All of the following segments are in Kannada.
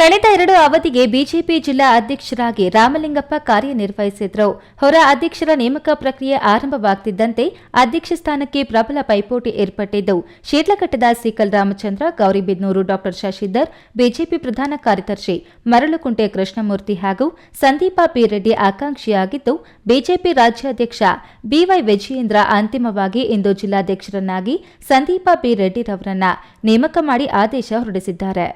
ಕಳೆದ ಎರಡು ಅವಧಿಗೆ ಬಿಜೆಪಿ ಜಿಲ್ಲಾ ಅಧ್ಯಕ್ಷರಾಗಿ ರಾಮಲಿಂಗಪ್ಪ ಕಾರ್ಯನಿರ್ವಹಿಸಿದ್ರು. ಹೊರ ಅಧ್ಯಕ್ಷರ ನೇಮಕ ಪ್ರಕ್ರಿಯೆ ಆರಂಭವಾಗ್ತಿದ್ದಂತೆ ಅಧ್ಯಕ್ಷ ಸ್ಥಾನಕ್ಕೆ ಪ್ರಬಲ ಪೈಪೋಟಿ ಏರ್ಪಟ್ಟಿದ್ದು. ಶೀರ್ಲಘಟ್ಟದ ಸಿಕಲ್ ರಾಮಚಂದ್ರ ಗೌರಿಬಿದ್ನೂರು ಡಾ ಶಶಿಧರ್, ಬಿಜೆಪಿ ಪ್ರಧಾನ ಕಾರ್ಯದರ್ಶಿ ಮರಳುಕುಂಟೆ ಕೃಷ್ಣಮೂರ್ತಿ ಹಾಗೂ ಸಂದೀಪ ಪಿ ರೆಡ್ಡಿ ಆಕಾಂಕ್ಷಿಯಾಗಿದ್ದು, ಬಿಜೆಪಿ ರಾಜ್ಯಾಧ್ಯಕ್ಷ ಬಿವೈ ವಿಜಯೇಂದ್ರ ಅಂತಿಮವಾಗಿ ಇಂದು ಜಿಲ್ಲಾಧ್ಯಕ್ಷರನ್ನಾಗಿ ಸಂದೀಪ ಪಿ ರೆಡ್ಡಿರವರನ್ನ ನೇಮಕ ಮಾಡಿ ಆದೇಶ ಹೊರಡಿಸಿದ್ದಾರೆ.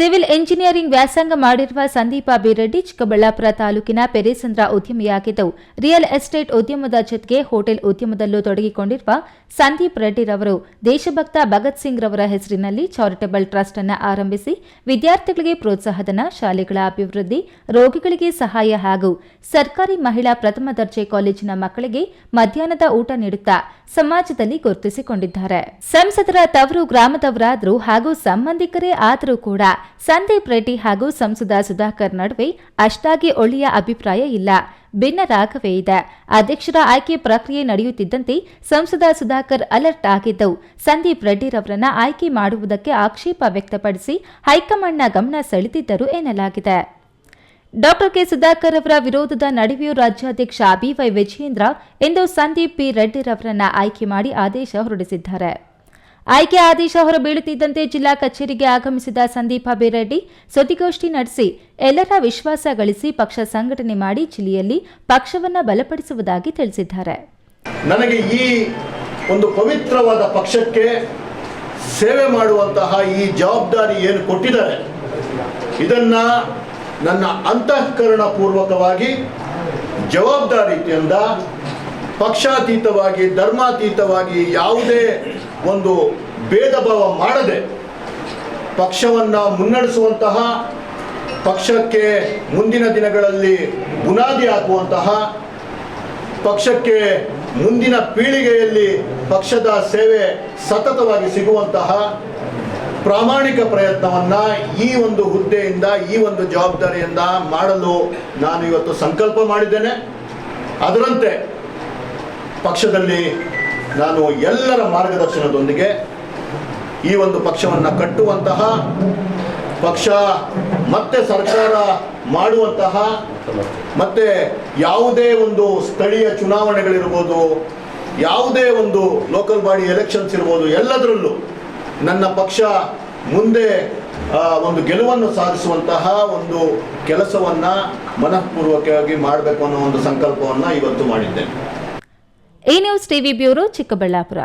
ಸಿವಿಲ್ ಎಂಜಿನಿಯರಿಂಗ್ ವ್ಯಾಸಂಗ ಮಾಡಿರುವ ಸಂದೀಪ ಬಿರೆಡ್ಡಿ, ಚಿಕ್ಕಬಳ್ಳಾಪುರ ತಾಲೂಕಿನ ಪೆರೇಸಂದ್ರ ಉದ್ಯಮಿಯಾಗಿದ್ದು, ರಿಯಲ್ ಎಸ್ಟೇಟ್ ಉದ್ಯಮದ ಜೊತೆಗೆ ಹೋಟೆಲ್ ಉದ್ಯಮದಲ್ಲೂ ತೊಡಗಿಕೊಂಡಿರುವ ಸಂದೀಪ್ ರೆಡ್ಡಿರವರು ದೇಶಭಕ್ತ ಭಗತ್ ಸಿಂಗ್ ರವರ ಹೆಸರಿನಲ್ಲಿ ಚಾರಿಟಬಲ್ ಟ್ರಸ್ಟ್ ಅನ್ನು ಆರಂಭಿಸಿ, ವಿದ್ಯಾರ್ಥಿಗಳಿಗೆ ಪ್ರೋತ್ಸಾಹಧನ, ಶಾಲೆಗಳ ಅಭಿವೃದ್ಧಿ, ರೋಗಿಗಳಿಗೆ ಸಹಾಯ ಹಾಗೂ ಸರ್ಕಾರಿ ಮಹಿಳಾ ಪ್ರಥಮ ದರ್ಜೆ ಕಾಲೇಜಿನ ಮಕ್ಕಳಿಗೆ ಮಧ್ಯಾಹ್ನದ ಊಟ ನೀಡುತ್ತಾ ಸಮಾಜದಲ್ಲಿ ಗುರುತಿಸಿಕೊಂಡಿದ್ದಾರೆ. ಸಂಸದರ ತವರು, ಗ್ರಾಮದವರಾದರೂ ಹಾಗೂ ಸಂಬಂಧಿಕರೇ ಆದರೂ ಕೂಡ ಸಂದೀಪ್ ರೆಡ್ಡಿ ಹಾಗೂ ಸಂಸದ ಸುಧಾಕರ್ ನಡುವೆ ಅಷ್ಟಾಗಿ ಒಳ್ಳೆಯ ಅಭಿಪ್ರಾಯ ಇಲ್ಲ. ಭಿನ್ನ ರಾಗವೇ ಇದೆ. ಅಧ್ಯಕ್ಷರ ಆಯ್ಕೆ ಪ್ರಕ್ರಿಯೆ ನಡೆಯುತ್ತಿದ್ದಂತೆ ಸಂಸದ ಸುಧಾಕರ್ ಅಲರ್ಟ್ ಆಗಿದ್ದವು. ಸಂದೀಪ್ ರೆಡ್ಡಿರವರನ್ನ ಆಯ್ಕೆ ಮಾಡುವುದಕ್ಕೆ ಆಕ್ಷೇಪ ವ್ಯಕ್ತಪಡಿಸಿ ಹೈಕಮಾಂಡ್ನ ಗಮನ ಸೆಳೆದಿದ್ದರು ಎನ್ನಲಾಗಿದೆ. Doctor K. ಸುಧಾಕರ್ ಅವರ ವಿರೋಧದ ನಡುವೆಯೂ ರಾಜ್ಯಾಧ್ಯಕ್ಷ ಬಿವೈ ವಿಜಯೇಂದ್ರ ಇಂದು ಸಂದೀಪ್ ಪಿ ರೆಡ್ಡಿರವರನ್ನ ಆಯ್ಕೆ ಮಾಡಿ ಆದೇಶ ಹೊರಡಿಸಿದ್ದಾರೆ. ಆಯ್ಕೆ ಆದೇಶ ಹೊರಬೀಳುತ್ತಿದ್ದಂತೆ ಜಿಲ್ಲಾ ಕಚೇರಿಗೆ ಆಗಮಿಸಿದ ಸಂದೀಪ ಬೇರೆಡ್ಡಿ ಸುದ್ದಿಗೋಷ್ಠಿ ನಡೆಸಿ ಎಲ್ಲರ ವಿಶ್ವಾಸ ಗಳಿಸಿ ಪಕ್ಷ ಸಂಘಟನೆ ಮಾಡಿ ಜಿಲ್ಲೆಯಲ್ಲಿ ಪಕ್ಷವನ್ನ ಬಲಪಡಿಸುವುದಾಗಿ ತಿಳಿಸಿದ್ದಾರೆ. ನನಗೆ ಈ ಒಂದು ಪವಿತ್ರವಾದ ಪಕ್ಷಕ್ಕೆ ಸೇವೆ ಮಾಡುವಂತಹ ಈ ಜವಾಬ್ದಾರಿ ಏನು ಕೊಟ್ಟಿದ್ದಾರೆ, ಇದನ್ನ ನನ್ನ ಅಂತಃಕರಣ ಪೂರ್ವಕವಾಗಿ ಜವಾಬ್ದಾರಿಯಿಂದ ಪಕ್ಷಾತೀತವಾಗಿ, ಧರ್ಮಾತೀತವಾಗಿ ಯಾವುದೇ ಒಂದು ಭೇದ ಭಾವ ಮಾಡದೆ ಪಕ್ಷವನ್ನು ಮುನ್ನಡೆಸುವಂತಹ, ಪಕ್ಷಕ್ಕೆ ಮುಂದಿನ ದಿನಗಳಲ್ಲಿ ಬುನಾದಿ ಹಾಕುವಂತಹ, ಪಕ್ಷಕ್ಕೆ ಮುಂದಿನ ಪೀಳಿಗೆಯಲ್ಲಿ ಪಕ್ಷದ ಸೇವೆ ಸತತವಾಗಿ ಸಿಗುವಂತಹ ಪ್ರಾಮಾಣಿಕ ಪ್ರಯತ್ನವನ್ನ ಈ ಒಂದು ಹುದ್ದೆಯಿಂದ, ಈ ಒಂದು ಜವಾಬ್ದಾರಿಯಿಂದ ಮಾಡಲು ನಾನು ಇವತ್ತು ಸಂಕಲ್ಪ ಮಾಡಿದ್ದೇನೆ. ಅದರಂತೆ ಪಕ್ಷದಲ್ಲಿ ನಾನು ಎಲ್ಲರ ಮಾರ್ಗದರ್ಶನದೊಂದಿಗೆ ಈ ಒಂದು ಪಕ್ಷವನ್ನು ಕಟ್ಟುವಂತಹ ಪಕ್ಷ, ಮತ್ತೆ ಸರ್ಕಾರ ಮಾಡುವಂತಹ, ಮತ್ತೆ ಯಾವುದೇ ಒಂದು ಸ್ಥಳೀಯ ಚುನಾವಣೆಗಳಿರ್ಬೋದು, ಯಾವುದೇ ಒಂದು ಲೋಕಲ್ ಬಾಡಿ ಎಲೆಕ್ಷನ್ಸ್ ಇರ್ಬೋದು, ಎಲ್ಲದರಲ್ಲೂ ನನ್ನ ಪಕ್ಷ ಮುಂದೆ ಒಂದು ಗೆಲುವನ್ನು ಸಾಧಿಸುವಂತಹ ಒಂದು ಕೆಲಸವನ್ನ ಮನಃಪೂರ್ವಕವಾಗಿ ಮಾಡಬೇಕು ಅನ್ನೋ ಒಂದು ಸಂಕಲ್ಪವನ್ನು ಇವತ್ತು ಮಾಡಿದ್ದೇನೆ. ಈ ನ್ಯೂಸ್ ಟಿವಿ ಬ್ಯೂರೋ ಚಿಕ್ಕಬಳ್ಳಾಪುರ.